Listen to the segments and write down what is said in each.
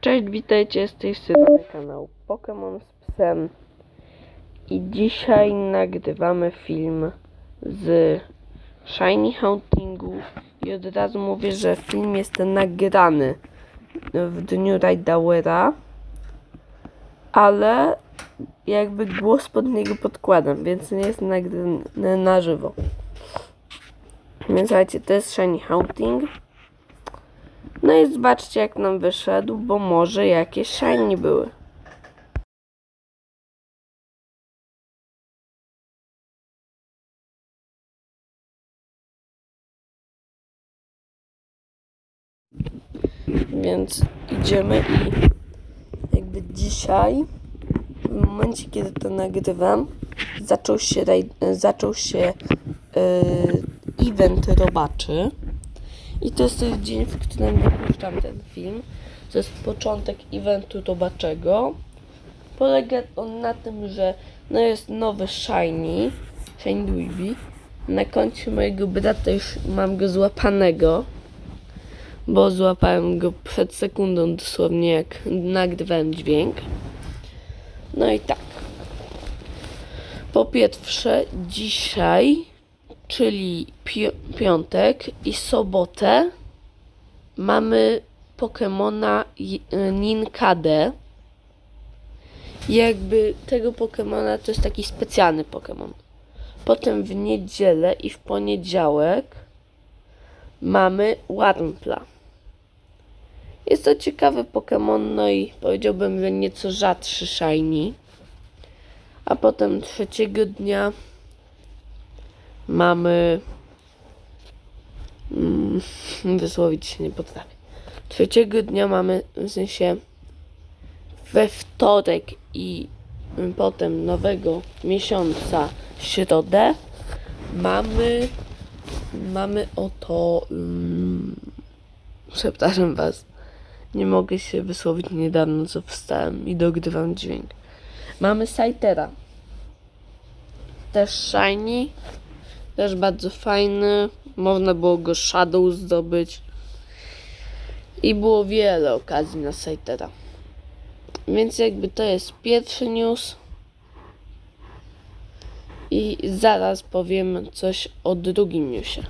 Cześć, witajcie z tej strony kanału Pokémon z psem. I dzisiaj nagrywamy film z Shiny Huntingu. I od razu mówię, że film jest nagrany w dniu Raidawera, ale jakby głos pod niego podkładam, więc nie jest nagrany na żywo. Więc słuchajcie, to jest Shiny Hunting. No i zobaczcie jak nam wyszedł, bo może jakieś shiny były. Więc idziemy i jakby dzisiaj, w momencie kiedy to nagrywam, zaczął się, zaczął się yy, event robaczy. I to jest ten dzień, w którym wypuszczam ten film. To jest początek eventu robaczego. Polega on na tym, że no jest nowy Shiny, Shiny Weeby. Na koncie mojego brata już mam go złapanego, bo złapałem go przed sekundą dosłownie jak nagrywałem dźwięk. No i tak. Po pierwsze, dzisiaj czyli pi- piątek i sobotę mamy Pokemona Ninkade. Jakby tego Pokemona to jest taki specjalny Pokemon. Potem w niedzielę i w poniedziałek mamy Warmpla. Jest to ciekawy Pokemon, no i powiedziałbym, że nieco rzadszy Shiny. A potem trzeciego dnia mamy. Mm, wysłowić się nie potrafię. Trzeciego dnia mamy, w sensie we wtorek i mm, potem nowego miesiąca środę mamy mamy oto um, przepraszam was nie mogę się wysłowić niedawno co wstałem i dogrywam dźwięk mamy Saitera też shiny też bardzo fajny. Można było go Shadow zdobyć. I było wiele okazji na Saitera. Więc jakby to jest pierwszy news. I zaraz powiem coś o drugim newsie.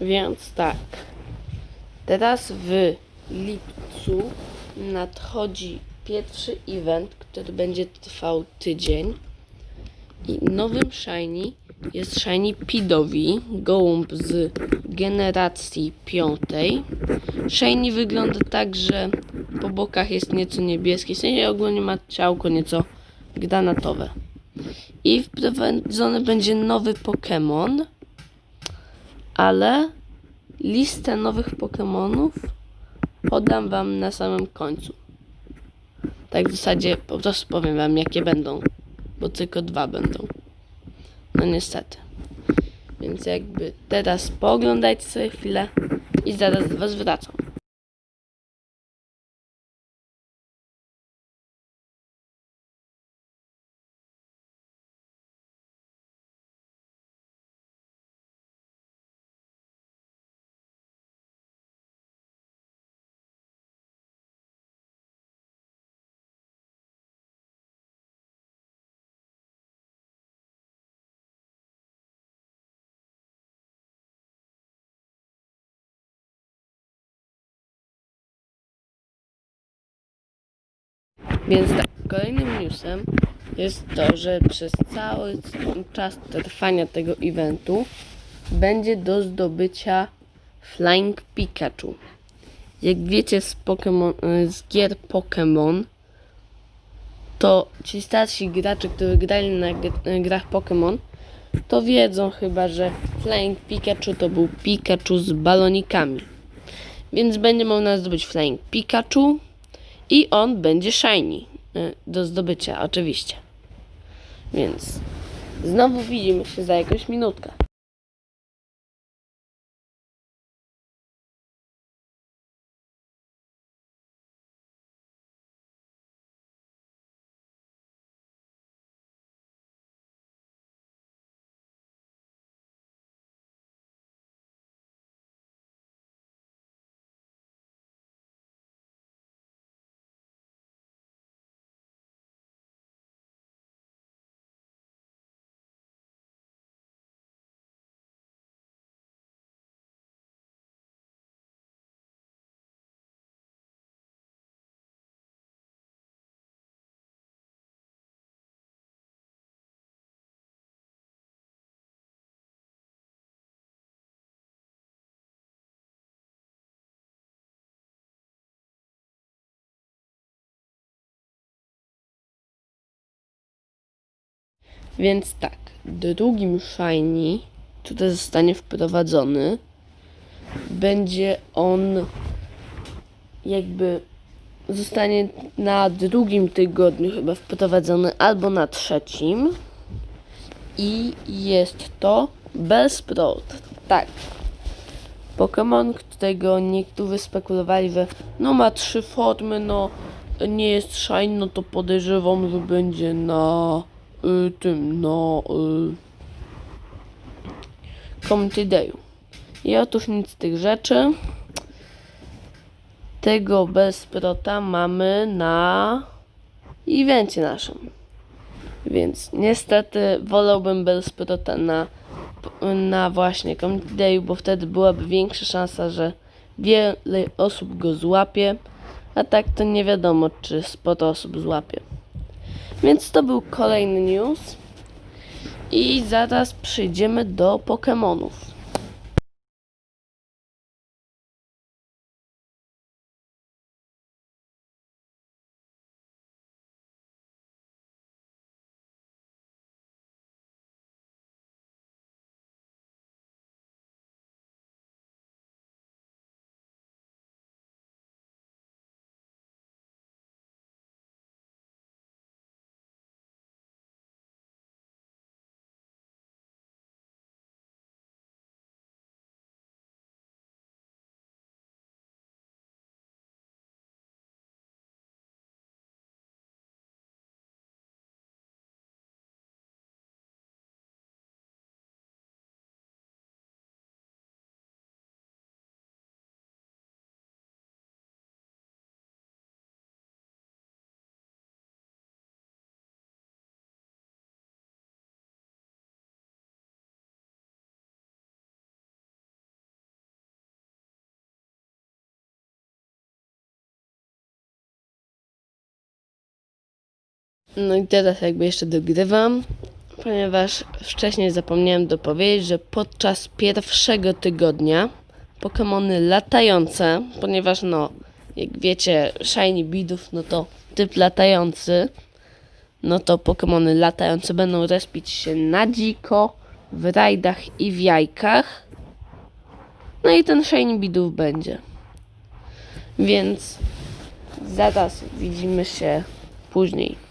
Więc tak. Teraz w lipcu nadchodzi pierwszy event, który będzie trwał tydzień. I nowym Shiny jest Shiny Pidowi, gołąb z generacji piątej. Shiny wygląda tak, że po bokach jest nieco niebieski, w sensie ogólnie ma ciałko nieco granatowe. I wprowadzony będzie nowy Pokémon, ale listę nowych Pokémonów podam wam na samym końcu. Tak w zasadzie po prostu powiem wam jakie będą, bo tylko dwa będą. No niestety. Więc jakby teraz pooglądajcie sobie chwilę i zaraz do was wracam. Więc tak, kolejnym newsem jest to, że przez cały czas trwania tego eventu będzie do zdobycia Flying Pikachu. Jak wiecie z, Pokemon, z gier Pokémon, to ci starsi gracze, którzy grali na gr- grach Pokémon, to wiedzą chyba, że Flying Pikachu to był Pikachu z balonikami. Więc będzie można zdobyć Flying Pikachu i on będzie shiny y, do zdobycia, oczywiście. Więc znowu widzimy się za jakąś minutkę. Więc tak, drugim shiny, który zostanie wprowadzony, będzie on jakby zostanie na drugim tygodniu chyba wprowadzony albo na trzecim i jest to Bellsprout. Tak. Pokémon, którego niektórzy spekulowali, że no ma trzy formy, no nie jest shine, no to podejrzewam, że będzie na y, tym, no y, Community Dayu. I otóż nic z tych rzeczy. Tego bezprota mamy na evencie naszym. Więc niestety wolałbym Bellsprota na, na właśnie Community Dayu, bo wtedy byłaby większa szansa, że wiele osób go złapie, a tak to nie wiadomo, czy sporo osób złapie. Więc to był kolejny news. I zaraz przejdziemy do Pokémonów. No i teraz jakby jeszcze dogrywam, ponieważ wcześniej zapomniałem dopowiedzieć, że podczas pierwszego tygodnia Pokémony latające, ponieważ no, jak wiecie, Shiny Bidów, no to typ latający, no to Pokémony latające będą respić się na dziko, w rajdach i w jajkach. No i ten Shiny Bidów będzie. Więc zaraz widzimy się później.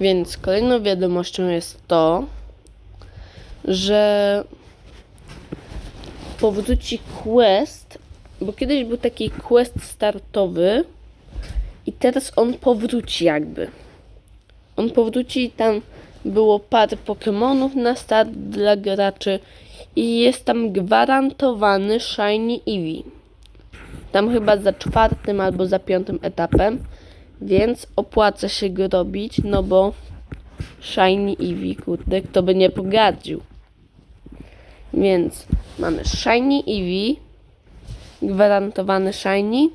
Więc kolejną wiadomością jest to, że powróci quest, bo kiedyś był taki quest startowy i teraz on powróci jakby. On powróci i tam było parę Pokémonów na start dla graczy i jest tam gwarantowany Shiny Eevee. Tam chyba za czwartym albo za piątym etapem, więc opłaca się go robić, no bo Shiny Eevee, kurde, kto by nie pogardził. Więc mamy Shiny Eevee, gwarantowany Shiny.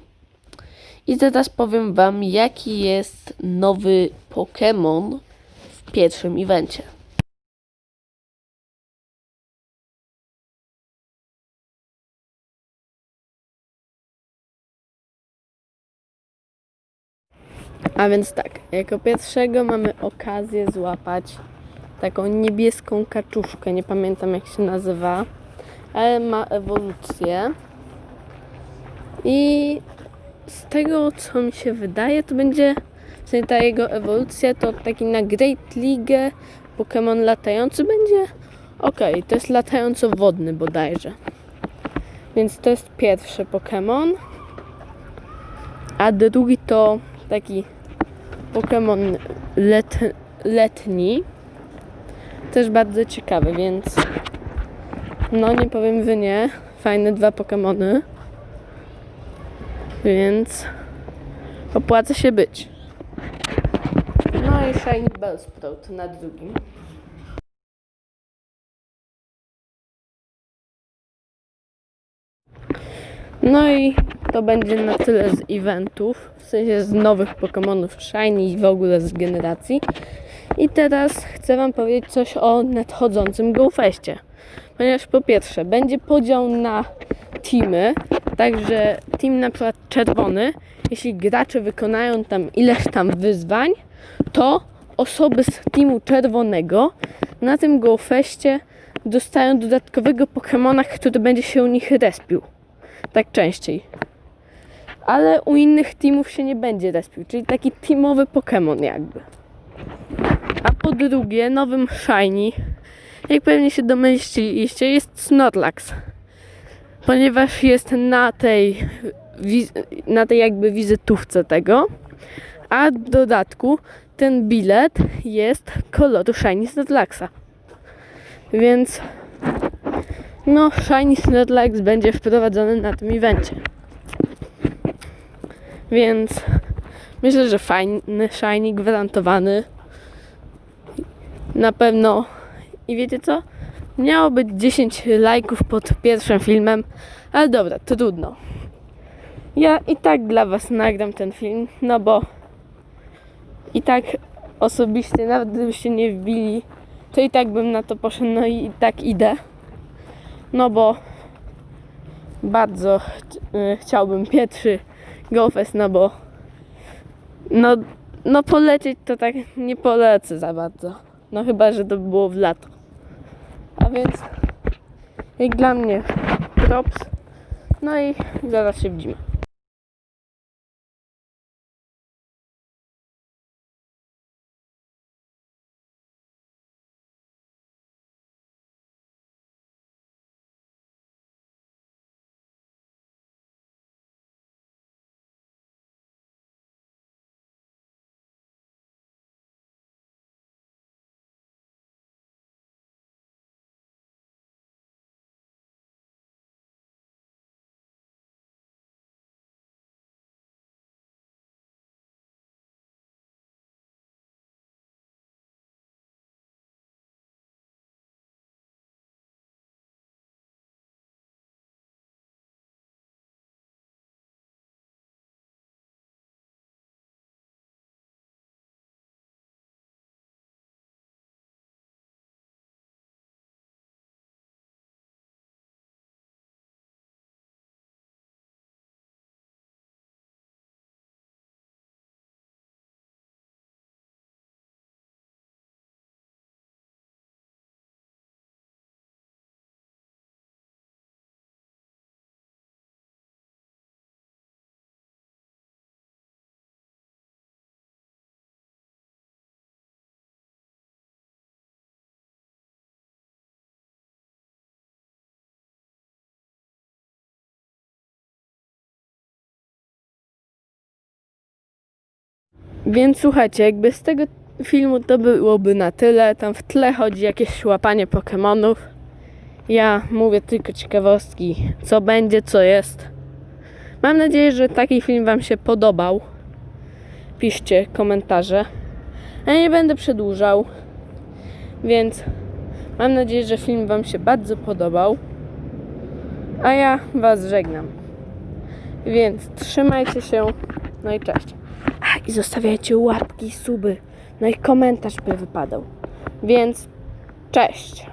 I teraz powiem Wam, jaki jest nowy Pokémon w pierwszym evencie. A więc tak, jako pierwszego mamy okazję złapać taką niebieską kaczuszkę, nie pamiętam jak się nazywa, ale ma ewolucję. I z tego co mi się wydaje, to będzie w sensie ta jego ewolucja to taki na Great League Pokémon latający będzie okej, to jest latająco-wodny bodajże. Więc to jest pierwszy Pokémon. A drugi to taki Pokémon let, letni. Też bardzo ciekawy, więc no nie powiem, że nie. Fajne dwa Pokémony. Więc opłaca się być. No i Shiny Bellsprout na drugim. No i to będzie na tyle z eventów, w sensie z nowych Pokémonów Shiny i w ogóle z generacji. I teraz chcę Wam powiedzieć coś o nadchodzącym GoFestie. Ponieważ po pierwsze, będzie podział na teamy, także team na przykład czerwony, jeśli gracze wykonają tam ileś tam wyzwań, to osoby z teamu czerwonego na tym GoFestie dostają dodatkowego Pokemona, który będzie się u nich respił. Tak częściej. Ale u innych teamów się nie będzie respił, czyli taki teamowy Pokémon jakby. A po drugie, nowym Shiny, jak pewnie się domyśliliście, jest Snorlax. Ponieważ jest na tej, na tej jakby wizytówce tego. A w dodatku ten bilet jest koloru Shiny Snorlaxa. Więc no, Shiny Snorlax będzie wprowadzony na tym evencie. Więc myślę, że fajny Shiny gwarantowany. Na pewno. I wiecie co? Miało być 10 lajków pod pierwszym filmem, ale dobra, trudno. Ja i tak dla Was nagram ten film, no bo i tak osobiście, nawet gdybyście nie wbili, to i tak bym na to poszedł, no i, tak idę. No bo bardzo ch- y, chciałbym pierwszy GoFest, no bo no, no polecieć to tak nie polecę za bardzo. No chyba, że to by było w lato. A więc jak dla mnie props. No i zaraz się widzimy. Więc słuchajcie, jakby z tego filmu to byłoby na tyle. Tam w tle chodzi jakieś łapanie Pokemonów. Ja mówię tylko ciekawostki, co będzie, co jest. Mam nadzieję, że taki film Wam się podobał. Piszcie komentarze. Ja nie będę przedłużał, więc mam nadzieję, że film Wam się bardzo podobał. A ja Was żegnam. Więc trzymajcie się. No i cześć. I zostawiajcie łapki, suby. No i komentarz by wypadał. Więc cześć.